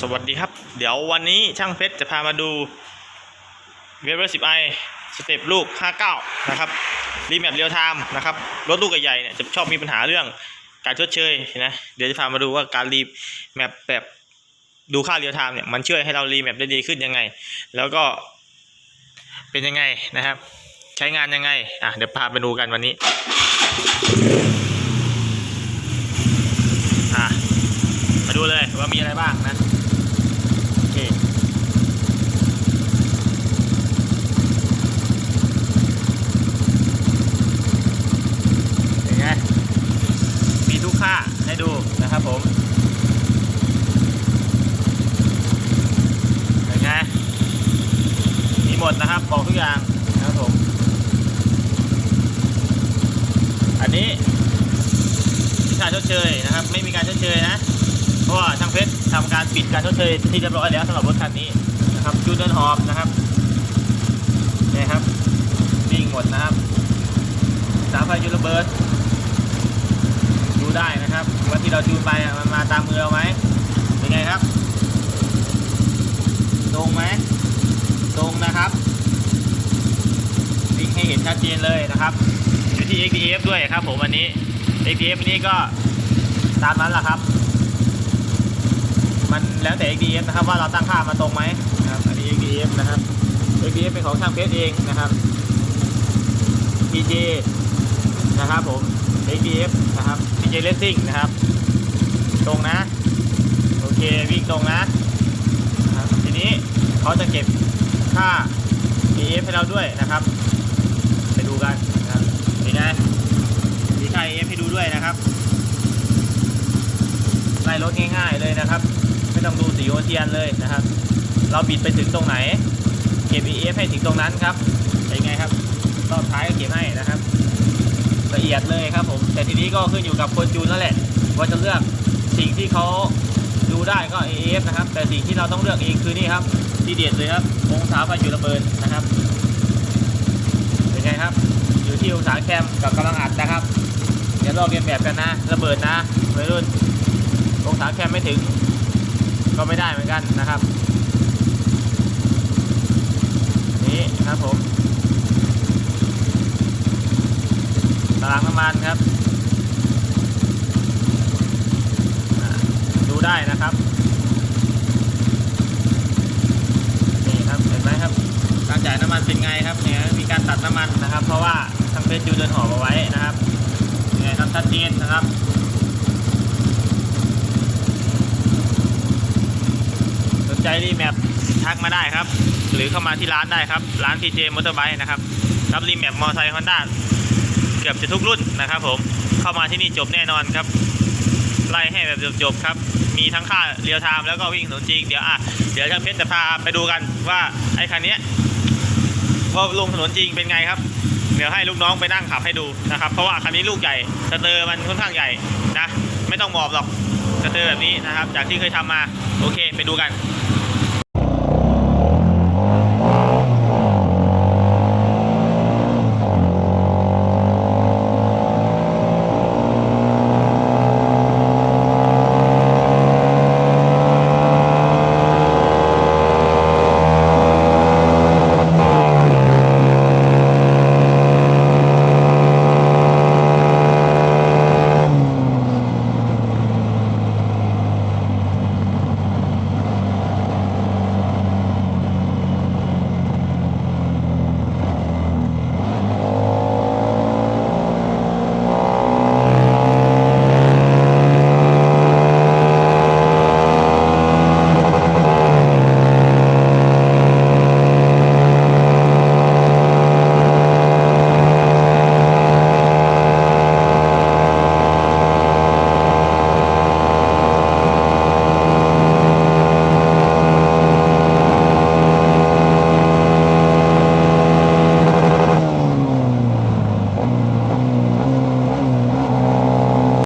สวัสดีครับ เดี๋ยววันนี้ช่างเพชรจะพามาดูเวฟสิบไอสเต็ปลูก 59 นะครับ รีแมปเรียลไทม์นะครับ รถลูกใหญ่เนี่ยจะชอบมีปัญหาเรื่องการชดเชยนะเดี๋ยวจะพามาดูว่าการรีแมปแบบดูค่าเรียลไทม์เนี่ยมันช่วยให้เรารีแมปได้ดีขึ้นยังไง แล้วก็เป็นยังไงนะครับ ใช้งานยังไงอะเดี๋ยวพาไปดูกันวันนี้อะมาดูเลยว่ามีอะไรบ้างนะ โอเค เป็นไง มีทุกค่าให้ดูนะครับผม เป็นไง มีหมดนะครับ บ อกทุกอย่างนะครับผม อันนี้มีค่าชดเชยนะครับ ไม่มีการชดเชยนะ เพราะว่าช่างเพชรทำการปิดการชดเชยที่เรียบร้อยแล้วสำหรับรถคันนี้นะครับจูเดินหอบนะครับนี่ครับวิ่งหมดนะครับสามไฟยูระเบิดดูได้นะครับว่าที่เราจูนไปมันมาตามมือเราไหมเป็นไงครับ ตรงไหมตรงนะครับ ให้เห็นชัดเจนเลยนะครับ อยู่ที่ XDF ด้วยครับผมวันนี้ XDF นี่ก็ตามนั้นแหละครับ มันแล้วแต่ XDF นะครับว่าเราตั้งค่ามาตรงไหมนะครับอันนี้ XDF นะครับ XDF เป็นของช่างเพชรเองนะครับ PJ นะครับผม XDF นะครับ PJ Racing นะครับ ตรงนะ โอเควิ่งตรงนะทีนี้เขาจะเก็บค่า EF ให้เราด้วยนะครับ ไปดูกันนะครับ นี่นะมีค่า EF ให้ดูด้วยนะครับไล่รถง่ายๆเลยนะครับ ไม่ต้องดูสีโอเทียนเลยนะครับ เราบิดไปถึงตรงไหนเก็บ EF ให้ถึงตรงนั้นครับเป็นไงครับรอบท้ายก็เก็บให้นะครับละเอียดเลยครับผม แต่ทีนี้ก็ขึ้นอยู่กับคนจูนแล้วแหละ ว่าจะเลือกสิ่งที่เขาดูได้ก็ AF นะครับ แต่สิ่งที่เราต้องเลือกเองคือนี่ครับ ที่เด็ดเลยครับองศาไฟจุดระเบิดนะครับเป็นไงครับ อยู่ที่องศาแคมกับกำลังอัดนะครับอย่าลอกเลียนแบบกันนะ ระเบิดนะวัยรุ่นองศาแคมไม่ถึง ก็ไม่ได้เหมือนกันนะครับ นี่ครับผมตารางน้ำมันครับ ดูได้นะครับนี่ครับเห็นไหมครับการจ่ายน้ำมันเป็นไงครับเนี่ยมีการตัดน้ำมันนะครับ เพราะว่าางเพชรจูเดินหอบเอาไว้นะครับยังไงครับชัดเจนนะครับสนใจรีแมปทักมาได้ครับ หรือเข้ามาที่ร้านได้ครับ ร้าน TJ Motorbike นะครับรับรีแมปมอเตอร์ไซค์ฮอนด้าเกือบจะทุกรุ่นนะครับผมเข้ามาที่นี่จบแน่นอนครับ ไล่ให้แบบจบๆครับ มีทั้งค่าเรียลไทม์แล้วก็วิ่งถนนจริงเดี๋ยวอะเดี๋ยวช่างเพชรจะพาไปดูกันว่าไอ้คันนี้พอลงถนนจริงเป็นไงครับ เดี๋ยวให้ลูกน้องไปนั่งขับให้ดูนะครับ เพราะว่าคันนี้ลูกใหญ่สเตอร์มันค่อนข้างใหญ่นะ ไม่ต้องหมอบหรอกสเตอร์แบบนี้นะครับ จากที่เคยทำมา โอเค ไปดูกัน